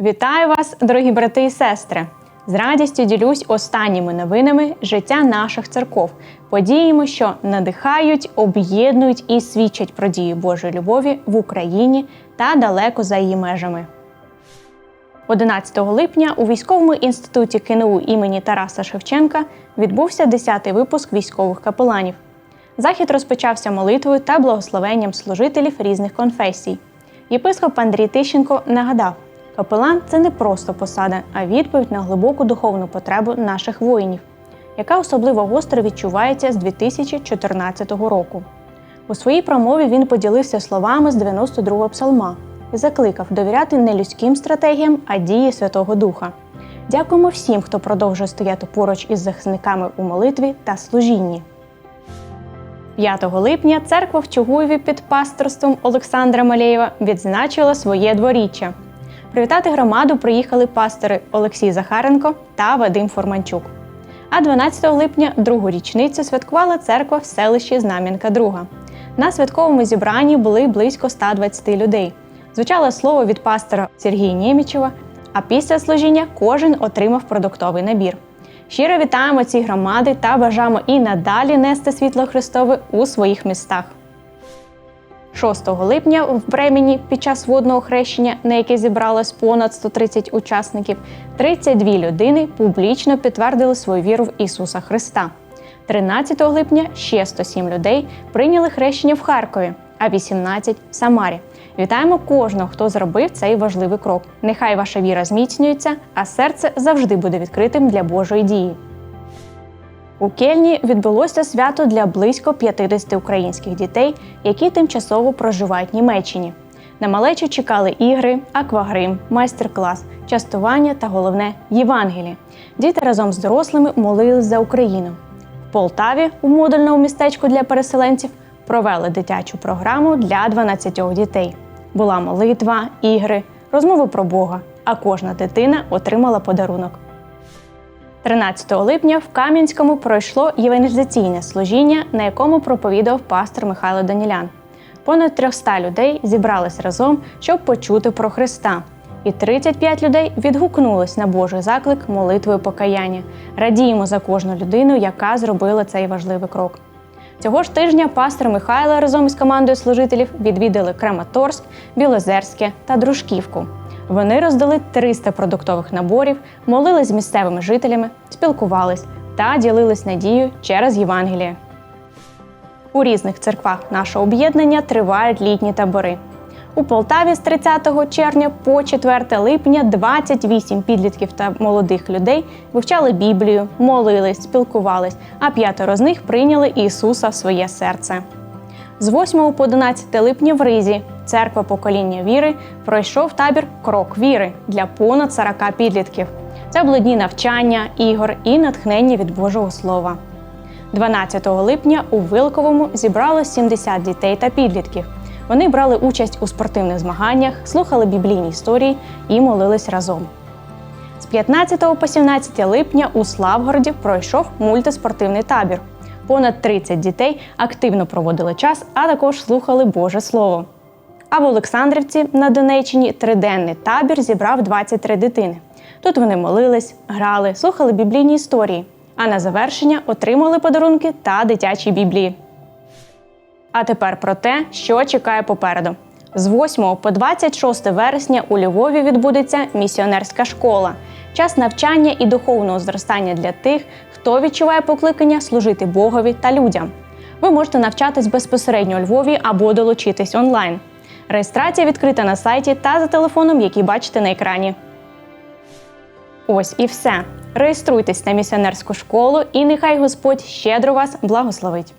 Вітаю вас, дорогі брати і сестри! З радістю ділюсь останніми новинами життя наших церков, подіями, що надихають, об'єднують і свідчать про дію Божої любові в Україні та далеко за її межами. 11 липня у військовому інституті КНУ імені Тараса Шевченка відбувся 10-й випуск військових капеланів. Захід розпочався молитвою та благословенням служителів різних конфесій. Єпископ Андрій Тищенко нагадав, капелан це не просто посада, а відповідь на глибоку духовну потребу наших воїнів, яка особливо гостро відчувається з 2014 року. У своїй промові він поділився словами з 92-го псалма і закликав довіряти не людським стратегіям, а дії Святого Духа. Дякуємо всім, хто продовжує стояти поруч із захисниками у молитві та служінні. 5 липня церква в Чугуєві під пасторством Олександра Малєєва відзначила своє дворіччя. Привітати громаду приїхали пастори Олексій Захаренко та Вадим Форманчук. А 12 липня другу річницю святкувала церква в селищі Знам'янка Друга. На святковому зібранні були близько 120 людей. Звучало слово від пастора Сергія Нємічева, а після служіння кожен отримав продуктовий набір. Щиро вітаємо ці громади та бажаємо і надалі нести світло Христове у своїх містах. 6 липня в Бремені під час водного хрещення, на яке зібралось понад 130 учасників, 32 людини публічно підтвердили свою віру в Ісуса Христа. 13 липня ще 107 людей прийняли хрещення в Харкові, а 18 в Самарі. Вітаємо кожного, хто зробив цей важливий крок. Нехай ваша віра зміцнюється, а серце завжди буде відкритим для Божої дії. У Кельні відбулося свято для близько 50 українських дітей, які тимчасово проживають в Німеччині. На малечу чекали ігри, аквагрим, майстер-клас, частування та головне Євангеліє. Діти разом з дорослими молились за Україну. В Полтаві у модульному містечку для переселенців провели дитячу програму для 12 дітей. Була молитва, ігри, розмови про Бога, а кожна дитина отримала подарунок. 13 липня в Кам'янському пройшло євангелізаційне служіння, на якому проповідав пастор Михайло Данілян. Понад 300 людей зібрались разом, щоб почути про Христа. І 35 людей відгукнулись на Божий заклик молитвою покаяння. Радіємо за кожну людину, яка зробила цей важливий крок. Цього ж тижня пастор Михайло разом із командою служителів відвідали Краматорськ, Білозерське та Дружківку. Вони роздали 300 продуктових наборів, молились з місцевими жителями, спілкувались та ділились надією через Євангеліє. У різних церквах нашого об'єднання тривають літні табори. У Полтаві з 30 червня по 4 липня 28 підлітків та молодих людей вивчали Біблію, молились, спілкувались, а п'ятеро з них прийняли Ісуса в своє серце. З 8 по 11 липня в Ризі церква покоління віри пройшов табір Крок віри для понад 40 підлітків. Це були дні навчання, ігор і натхнення від Божого Слова. 12 липня у Вилковому зібралось 70 дітей та підлітків. Вони брали участь у спортивних змаганнях, слухали біблійні історії і молились разом. З 15 по 17 липня у Славгороді пройшов мультиспортивний табір. Понад 30 дітей активно проводили час, а також слухали Боже Слово. А в Олександрівці на Донеччині триденний табір зібрав 23 дитини. Тут вони молились, грали, слухали біблійні історії, а на завершення отримали подарунки та дитячі біблії. А тепер про те, що чекає попереду. З 8 по 26 вересня у Львові відбудеться місіонерська школа, час навчання і духовного зростання для тих, хто відчуває покликання служити Богові та людям. Ви можете навчатись безпосередньо у Львові або долучитись онлайн. Реєстрація відкрита на сайті та за телефоном, який бачите на екрані. Ось і все. Реєструйтесь на місіонерську школу, і нехай Господь щедро вас благословить.